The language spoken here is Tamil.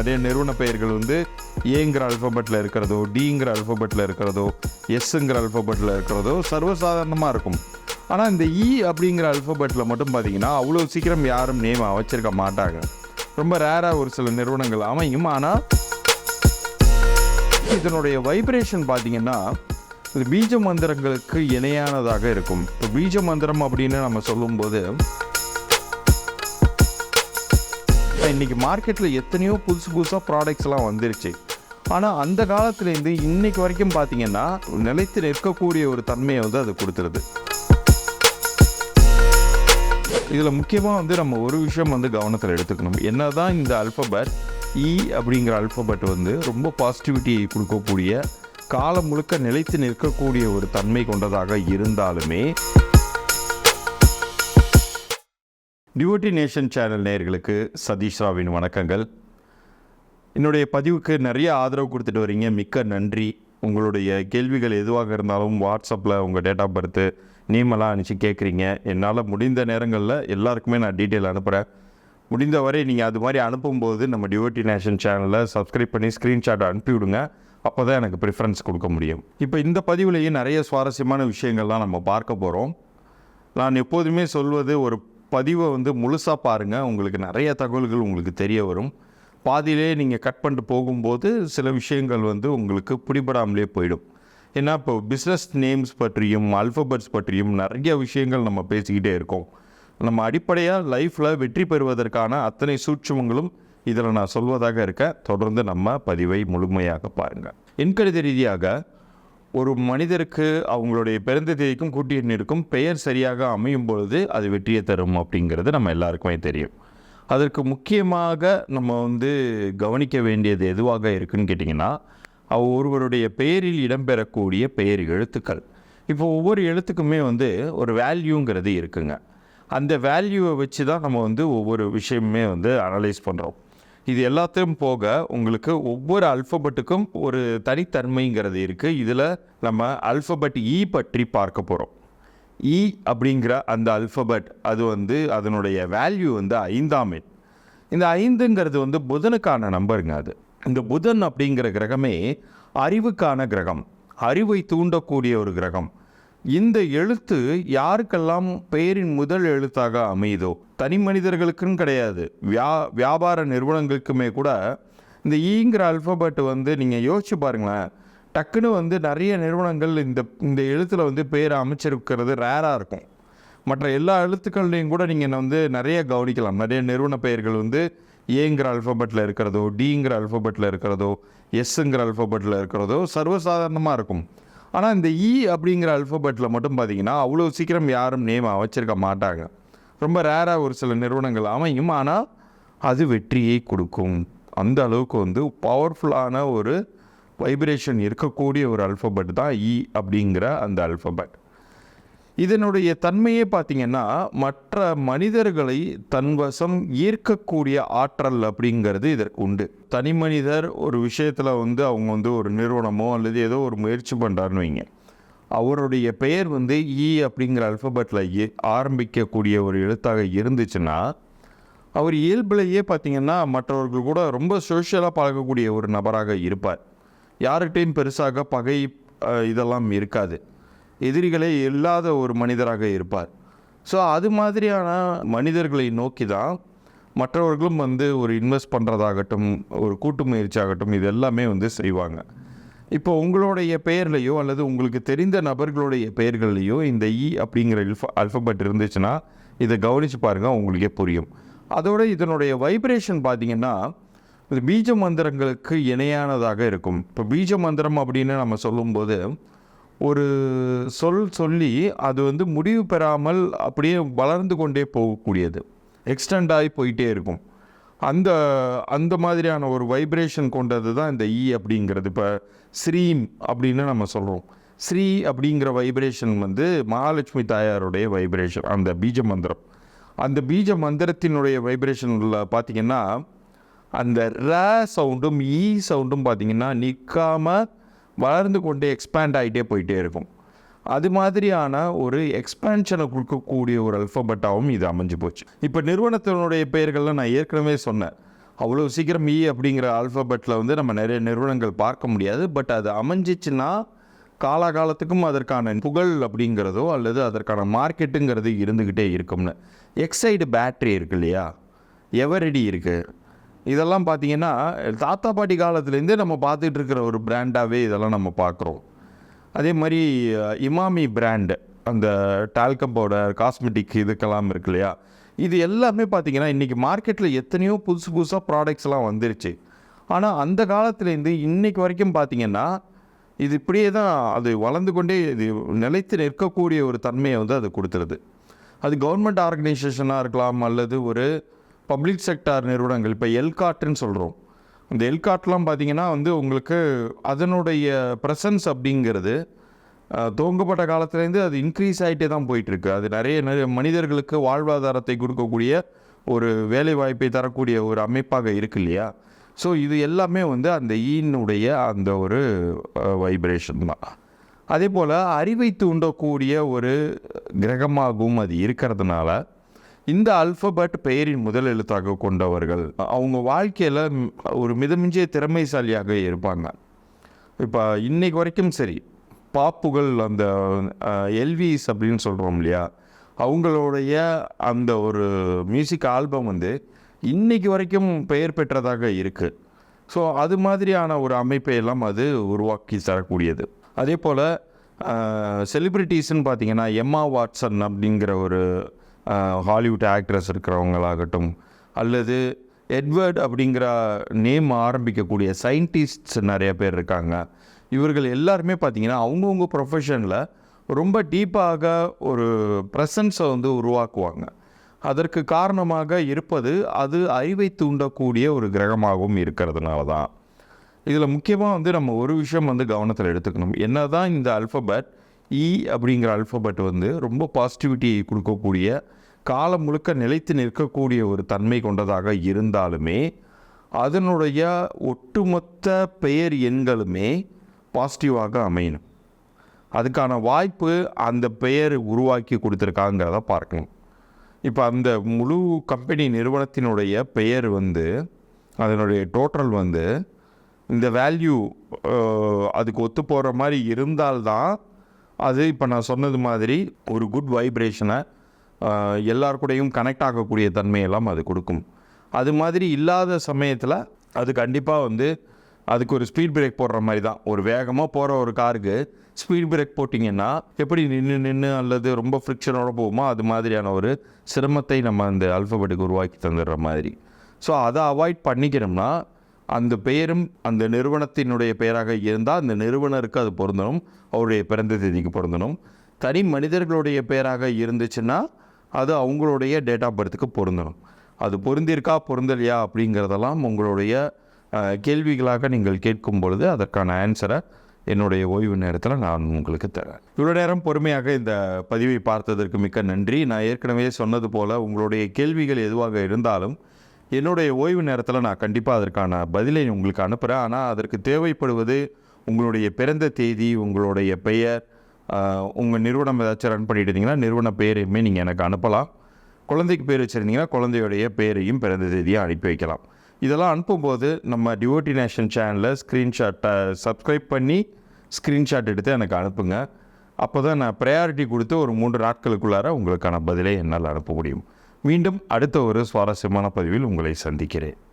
நிறைய நிறுவன பெயர்கள் வந்து ஏங்கிற அல்ஃபபெட்டில் இருக்கிறதோ டிங்கிற அல்ஃபபெட்டில் இருக்கிறதோ எஸ்ஸுங்கிற அல்ஃபபெட்டில் இருக்கிறதோ சர்வசாதாரணமாக இருக்கும். ஆனால் இந்த இ அப்படிங்கிற அல்ஃபபெட்டில் மட்டும் பார்த்தீங்கன்னா அவ்வளோ சீக்கிரம் யாரும் நேம் வச்சுருக்க மாட்டாங்க. ரொம்ப ரேராக ஒரு சில நிறுவனங்கள் அமையும். ஆனால் இதனுடைய வைப்ரேஷன் பார்த்தீங்கன்னா இந்த பீஜ மந்திரங்களுக்கு இணையானதாக இருக்கும். இப்போ பீஜ மந்திரம் அப்படின்னு நம்ம சொல்லும்போது இன்றைக்கி மார்க்கெட்டில் எத்தனையோ புதுசு புதுசாக ப்ராடக்ட்ஸ்லாம் வந்துருச்சு. ஆனால் அந்த காலத்துலேருந்து இன்னைக்கு வரைக்கும் பார்த்தீங்கன்னா நிலைத்து நிற்கக்கூடிய ஒரு தன்மையை வந்து அது கொடுத்துருது. இதில் முக்கியமாக வந்து நம்ம ஒரு விஷயம் வந்து கவனத்தில் எடுத்துக்கணும். என்ன தான் இந்த அல்ஃபபெட் இ e அப்படிங்கிற அல்ஃபபெட் வந்து ரொம்ப பாசிட்டிவிட்டியை கொடுக்கக்கூடிய காலம் முழுக்க நிலைத்து நிற்கக்கூடிய ஒரு தன்மை கொண்டதாக இருந்தாலுமே டிவோட்டி நேஷன் சேனல் நேயர்களுக்கு சதீஷ் ராவின் வணக்கங்கள். என்னுடைய பதிவுக்கு நிறைய ஆதரவு கொடுத்துட்டு வரீங்க. மிக்க நன்றி. உங்களுடைய கேள்விகள் எதுவாக இருந்தாலும் வாட்ஸ்அப்பில் உங்கள் டேட் ஆஃப் பர்த்து நேமெல்லாம் அனுப்பிச்சு கேட்குறீங்க என்னால் முடிந்த நேரங்களில் எல்லாருக்குமே நான் டீட்டெயில் அனுப்புகிறேன் முடிந்த வரை நீங்கள் அது மாதிரி அனுப்பும்போது நம்ம டிவோட்டி நேஷன் சேனலில் சப்ஸ்கிரைப் பண்ணி ஸ்க்ரீன்ஷாட் அனுப்பி விடுங்க. அப்போ தான் எனக்கு ப்ரிஃபரன்ஸ் கொடுக்க முடியும். இப்போ இந்த பதிவுலேயே நிறைய சுவாரஸ்யமான விஷயங்கள்லாம் நம்ம பார்க்க போகிறோம் நான் எப்போதுமே சொல்வது ஒரு பதிவை வந்து முழுசாக பாருங்கள் உங்களுக்கு நிறைய தகவல்கள் உங்களுக்கு தெரிய வரும். பாதியிலே நீங்கள் கட் பண்ணிட்டு போகும்போது சில விஷயங்கள் வந்து உங்களுக்கு பிடிபடாமலே போயிடும். ஏன்னா இப்போ பிஸ்னஸ் நேம்ஸ் பற்றியும் அல்ஃபபெட்ஸ் பற்றியும் நிறைய விஷயங்கள் நம்ம பேசிக்கிட்டே இருக்கோம். நம்ம அடிப்படையாக லைஃப்பில் வெற்றி பெறுவதற்கான அத்தனை சூட்சமங்களும் இதில் நான் சொல்வதாக இருக்க. தொடர்ந்து நம்ம பதிவை முழுமையாக பாருங்கள் எண்கணித ரீதியாக ஒரு மனிதருக்கு அவங்களுடைய பிறந்த தேதிக்கும் கூட்டு பெயர் சரியாக அமையும் பொழுது அது வெற்றியை தரும் அப்படிங்கிறது நம்ம எல்லாருக்குமே தெரியும். அதற்கு முக்கியமாக நம்ம வந்து கவனிக்க வேண்டியது எதுவாக இருக்குன்னு கேட்டிங்கன்னா அவ ஒருவருடைய பெயரில் இடம்பெறக்கூடிய பெயர் எழுத்துக்கள். இப்போ ஒவ்வொரு எழுத்துக்குமே வந்து ஒரு வேல்யூங்கிறது இருக்குங்க. அந்த வேல்யூவை வச்சு தான் நம்ம வந்து ஒவ்வொரு விஷயமுமே வந்து அனலைஸ் பண்ணுறோம் இது எல்லாத்தையும் போக உங்களுக்கு ஒவ்வொரு அல்ஃபபெட்டுக்கும் ஒரு தனித்தன்மைங்கிறது இருக்குது இதில் நம்ம அல்ஃபபெட் இ e பற்றி பார்க்க போகிறோம் இ e அப்படிங்கிற அந்த அல்ஃபபெட் அது வந்து அதனுடைய வேல்யூ வந்து ஐந்தாம் எண். இந்த ஐந்துங்கிறது வந்து புதனுக்கான நம்பருங்க அது. இந்த புதன் அப்படிங்கிற கிரகமே அறிவுக்கான கிரகம். அறிவை தூண்டக்கூடிய ஒரு கிரகம். இந்த எழுத்து யாருக்கெல்லாம் பெயரின் முதல் எழுத்தாக அமையுதோ தனி மனிதர்களுக்குன்னு கிடையாது. வியா வியாபார நிறுவனங்களுக்குமே கூட இந்த ஈங்கிற அல்ஃபபெட் வந்து நீங்கள் யோசிச்சு பாருங்களேன். டக்குன்னு வந்து நிறைய நிறுவனங்கள் இந்த இந்த எழுத்தில் வந்து பெயர் அமைச்சிருக்கிறது ரேராக இருக்கும். மற்ற எல்லா எழுத்துக்கள்லையும் கூட நீங்கள் வந்து நிறைய கவனிக்கலாம். நிறைய நிறுவன பெயர்கள் வந்து ஏங்கிற அல்ஃபபெட்டில் இருக்கிறதோ டிங்கிற அல்ஃபபெட்டில் இருக்கிறதோ எஸ்ஸுங்கிற அல்ஃபபெட்டில் இருக்கிறதோ சர்வசாதாரணமாக இருக்கும். ஆனால் இந்த இ அப்படிங்கிற அல்ஃபபெட்டில் மட்டும் பார்த்தீங்கன்னா அவ்வளோ சீக்கிரம் யாரும் நேம் வச்சிருக்க மாட்டாங்க. ரொம்ப ரேராக ஒரு சில நிறுவனங்கள் அமையும். ஆனால் அது வெற்றியை கொடுக்கும். அந்த அளவுக்கு வந்து பவர்ஃபுல்லான ஒரு வைப்ரேஷன் இருக்கக்கூடிய ஒரு அல்ஃபபெட் தான் இ அப்படிங்கிற அந்த அல்ஃபபெட் இதனுடைய தன்மையே பார்த்திங்கன்னா மற்ற மனிதர்களை தன்வசம் ஈர்க்கக்கூடிய ஆற்றல் அப்படிங்கிறது இதற்கு உண்டு. தனி மனிதர் ஒரு விஷயத்தில் வந்து அவங்க வந்து ஒரு நிறுவனமோ அல்லது ஏதோ ஒரு முயற்சி பண்ணுறாருன்னு வைங்க. அவருடைய பெயர் வந்து இ அப்படிங்கிற அல்ஃபபெட்டில் ஆரம்பிக்கக்கூடிய ஒரு எழுத்தாக இருந்துச்சுன்னா அவர் இயல்பிலேயே பார்த்தீங்கன்னா மற்றவர்கள் கூட ரொம்ப சோஷியலாக பழகக்கூடிய ஒரு நபராக இருப்பார். யார்கிட்டையும் பெருசாக பகை இதெல்லாம் இருக்காது. எதிரிகளே இல்லாத ஒரு மனிதராக இருப்பார். ஸோ அது மாதிரியான மனிதர்களை நோக்கி தான் மற்றவர்களும் வந்து ஒரு இன்வெஸ்ட் பண்ணுறதாகட்டும் ஒரு கூட்டு முயற்சியாகட்டும் இது எல்லாமே வந்து செய்வாங்க. இப்போ உங்களுடைய பெயர்லையோ அல்லது உங்களுக்கு தெரிந்த நபர்களுடைய பெயர்கள்லையோ இந்த இ அப்படிங்கிற இல்ஃப அல்ஃபபெட் இருந்துச்சுன்னா இதை கவனித்து பாருங்கள் உங்களுக்கே புரியும். அதோட இதனுடைய வைப்ரேஷன் பார்த்திங்கன்னா இது பீஜ மந்திரங்களுக்கு இணையானதாக இருக்கும். இப்போ பீஜ மந்திரம் அப்படின்னு நம்ம சொல்லும்போது ஒரு சொல் சொல்லி அது வந்து முடிவு பெறாமல் அப்படியே வளர்ந்து கொண்டே போகக்கூடியது. எக்ஸ்டெண்ட் ஆகி போயிட்டே இருக்கும். அந்த அந்த மாதிரியான ஒரு வைப்ரேஷன் கொண்டது தான் இந்த இ அப்படிங்கிறது. இப்போ ஸ்ரீம் அப்படின்னு நம்ம சொல்கிறோம் ஸ்ரீ அப்படிங்கிற வைப்ரேஷன் வந்து மகாலட்சுமி தாயாருடைய வைப்ரேஷன் அந்த பீஜ மந்திரம். அந்த பீஜ மந்திரத்தினுடைய வைப்ரேஷனில் பார்த்தீங்கன்னா அந்த ர சவுண்டும் ஈ e சவுண்டும் பார்த்தீங்கன்னா நிற்காமல் வளர்ந்து கொண்டே எக்ஸ்பேண்ட் ஆகிட்டே போயிட்டே இருக்கும். அது மாதிரியான ஒரு எக்ஸ்பேன்ஷனை கொடுக்கக்கூடிய ஒரு அல்ஃபபெட்டாகவும் இது அமைஞ்சு போச்சு. இப்போ நிறுவனத்தினுடைய பெயர்கள்லாம் நான் ஏற்கனவே சொன்னேன். அவ்வளோ சீக்கிரம் இ அப்படிங்கிற ஆல்ஃபபெட்டில் வந்து நம்ம நிறைய நிறுவனங்கள் பார்க்க முடியாது. பட் அது அமைஞ்சிச்சுன்னா காலாகாலத்துக்கும் அதற்கான புகழ் அப்படிங்கிறதோ அல்லது அதற்கான மார்க்கெட்டுங்கிறது இருந்துக்கிட்டே இருக்கும்னு. எக்ஸைடு பேட்ரி இருக்கு இல்லையா? எவரெடி இருக்குது இதெல்லாம் பார்த்தீங்கன்னா தாத்தா பாட்டி காலத்துலேருந்தே நம்ம பார்த்துட்டு இருக்கிற ஒரு பிராண்டாகவே இதெல்லாம் நம்ம பார்க்குறோம். அதே மாதிரி இமாமி பிராண்டு அந்த டால்கம் பவுடர் காஸ்மெட்டிக் இதுக்கெல்லாம் இருக்கு இல்லையா? இது எல்லாமே பார்த்தீங்கன்னா இன்றைக்கி மார்க்கெட்டில் எத்தனையோ புதுசு புதுசாக ப்ராடக்ட்ஸ்லாம் வந்துருச்சு. ஆனால் அந்த காலத்துலேருந்து இன்னைக்கு வரைக்கும் பார்த்தீங்கன்னா இது இப்படியே தான் அது வளர்ந்து கொண்டே இது நிலைத்து நிற்கக்கூடிய ஒரு தன்மையை வந்து அது கொடுத்துருது. அது கவர்மெண்ட் ஆர்கனைசேஷனாக இருக்கலாம் அல்லது ஒரு பப்ளிக் செக்டார் நிறுவனங்கள் இப்போ எல்காட்டுன்னு சொல்கிறோம் இந்த எல்காட்லாம் பார்த்தீங்கன்னா வந்து உங்களுக்கு அதனுடைய ப்ரெசன்ஸ் அப்படிங்கிறது துவங்கப்பட்ட காலத்துலேருந்து அது இன்க்ரீஸ் ஆகிட்டே தான் போயிட்டுருக்கு. அது நிறைய நிறைய மனிதர்களுக்கு வாழ்வாதாரத்தை கொடுக்கக்கூடிய ஒரு வேலை வாய்ப்பை தரக்கூடிய ஒரு அமைப்பாக இருக்கு இல்லையா? ஸோ இது எல்லாமே வந்து அந்த ஈனுடைய அந்த ஒரு வைப்ரேஷன் தான். அதே போல் அறிவை தூண்டக்கூடிய ஒரு கிரகமாகவும் அது இருக்கிறதுனால இந்த அல்பபெட் பெயரின் முதல் எழுத்தாக கொண்டவர்கள் அவங்க வாழ்க்கையில் ஒரு மிதமிஞ்சிய திறமைசாலியாக இருப்பாங்க. இப்போ இன்னைக்கு வரைக்கும் சரி பாப்புகள் அந்த எல்விஸ் அப்படின்னு சொல்கிறோம் இல்லையா? அவங்களுடைய அந்த ஒரு மியூசிக் ஆல்பம் வந்து இன்னைக்கு வரைக்கும் பெயர் பெற்றதாக இருக்குது ஸோ அது மாதிரியான ஒரு அமைப்பை எல்லாம் அது உருவாக்கி தரக்கூடியது. அதே போல் செலிப்ரிட்டிஸ்ன்னு பார்த்தீங்கன்னா எம்மா வாட்சன் அப்படிங்கிற ஒரு ஹாலிவுட் ஆக்ட்ரஸ் இருக்கிறவங்களாகட்டும் அல்லது எட்வர்ட் அப்படிங்கிற நேம் ஆரம்பிக்கக்கூடிய சயின்டிஸ்ட்ஸ் நிறைய பேர் இருக்காங்க. இவர்கள் எல்லாருமே பார்த்திங்கன்னா அவங்கவுங்க ப்ரொஃபஷனில் ரொம்ப டீப்பாக ஒரு ப்ரெசன்ஸை வந்து உருவாக்குவாங்க. அதற்கு காரணமாக இருப்பது அது அறிவை தூண்டக்கூடிய ஒரு கிரகமாகவும் இருக்கிறதுனால தான். இதில் முக்கியமாக வந்து நம்ம ஒரு விஷயம் வந்து கவனத்தில் எடுத்துக்கணும். என்ன தான் இந்த அல்ஃபபெட் இ e அப்படிங்கிற அல்ஃபபெட் வந்து ரொம்ப பாசிட்டிவிட்டியை கொடுக்கக்கூடிய காலம் முழுக்க நிலைத்து நிற்கக்கூடிய ஒரு தன்மை கொண்டதாக இருந்தாலுமே அதனுடைய ஒட்டுமொத்த பெயர் எண்களுமே பாசிட்டிவாக அமையணும். அதுக்கான வாய்ப்பு அந்த பெயர் உருவாக்கி கொடுத்துருக்காங்கிறத பார்க்கணும். இப்போ அந்த முழு கம்பெனி நிறுவனத்தினுடைய பெயர் வந்து அதனுடைய டோட்டல் வந்து இந்த வேல்யூ அதுக்கு ஒத்து போகிற மாதிரி இருந்தால்தான் அது இப்போ நான் சொன்னது மாதிரி ஒரு குட் வைப்ரேஷனை எல்லார் கூடயும் கனெக்ட் ஆகக்கூடிய தன்மையெல்லாம் அது கொடுக்கும். அது மாதிரி இல்லாத சமயத்தில் அது கண்டிப்பாக வந்து அதுக்கு ஒரு ஸ்பீட் பிரேக் போடுற மாதிரி தான் ஒரு வேகமாக போகிற ஒரு காருக்கு ஸ்பீட் பிரேக் போட்டிங்கன்னா எப்படி நின்று நின்று அல்லது ரொம்ப ஃப்ரிக்ஷனோட போகுமோ அது மாதிரியான ஒரு சிரமத்தை நம்ம அந்த அல்ஃபபெட்டுக்கு உருவாக்கி தந்துடுற மாதிரி. ஸோ அதை அவாய்ட் பண்ணிக்கணும்னா அந்த பெயரும் அந்த நிறுவனத்தினுடைய பெயராக இருந்தால் அந்த நிறுவனருக்கு அது பொருந்தணும். அவருடைய பிறந்த தேதிக்கு பொருந்தணும். தனி மனிதர்களுடைய பெயராக இருந்துச்சுன்னா அது அவங்களுடைய டேட் ஆஃப் பர்த்துக்கு பொருந்தணும். அது பொருந்திருக்கா பொருந்தலையா அப்படிங்கிறதெல்லாம் உங்களுடைய கேள்விகளாக நீங்கள் கேட்கும் பொழுது அதற்கான ஆன்சரை என்னுடைய ஓய்வு நேரத்தில் நான் உங்களுக்கு தரேன். இவ்வளோ நேரம் பொறுமையாக இந்த பதிவை பார்த்ததற்கு மிக்க நன்றி. நான் ஏற்கனவே சொன்னது போல் உங்களுடைய கேள்விகள் எதுவாக இருந்தாலும் என்னுடைய ஓய்வு நேரத்தில் நான் கண்டிப்பாக அதற்கான பதிலை உங்களுக்கு அனுப்புகிறேன் ஆனால் அதற்கு தேவைப்படுவது உங்களுடைய பிறந்த தேதி உங்களுடைய பெயர் உங்கள் நிறுவனம் ஏதாச்சும் ரன் பண்ணிட்டு இருந்தீங்கன்னா நிறுவன பேரையுமே நீங்கள் எனக்கு அனுப்பலாம். குழந்தைக்கு பேர் வச்சுருந்தீங்கன்னா குழந்தையுடைய பேரையும் பிறந்த தேதியாக அனுப்பி வைக்கலாம். இதெல்லாம் அனுப்பும்போது நம்ம டிவோட்டி நேஷன் சேனலில் ஸ்க்ரீன்ஷாட்டை சப்ஸ்கிரைப் பண்ணி ஸ்க்ரீன்ஷாட் எடுத்து எனக்கு அனுப்புங்க. அப்போ தான் நான் ப்ரையாரிட்டி கொடுத்து ஒரு மூன்று நாட்களுக்குள்ளார உங்களுக்கான பதிலை என்னால் அனுப்ப முடியும். மீண்டும் அடுத்த ஒரு சுவாரஸ்யமான பதிவில் உங்களை சந்திக்கிறேன்.